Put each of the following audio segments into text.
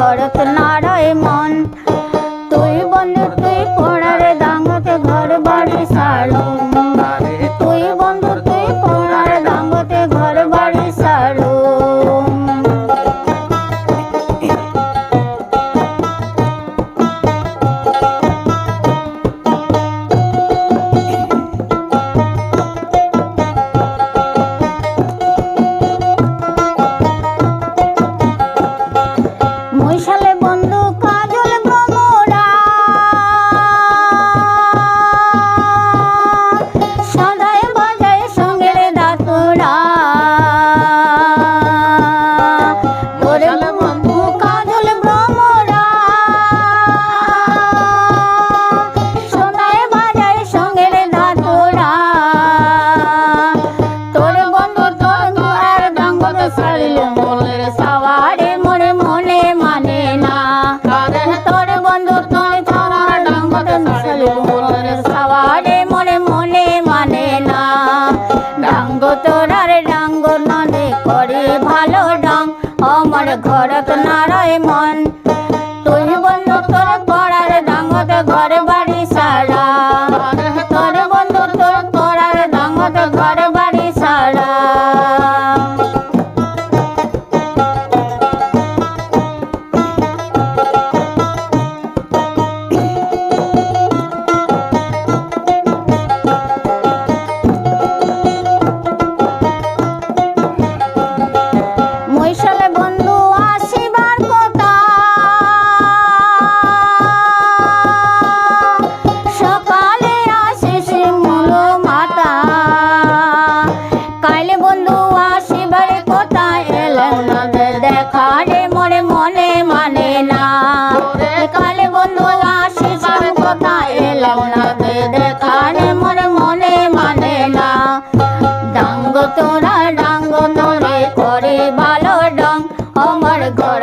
ভরত নারায় মা অঙ্গ তোরার ডাঙ্গ মনে করে ভালো ডং অমর ঘরত নারায় মন। তুই বন্ধু তোর পড়ার ডাঙ্গতে ঘরে I'm on my god.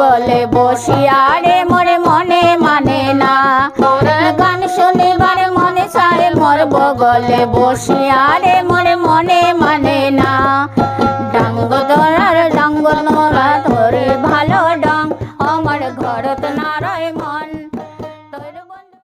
গলে বসিয়া রে মরে মনে মানে না। গান শুনিবার মনে সারে মর বগলে বসিয়া রে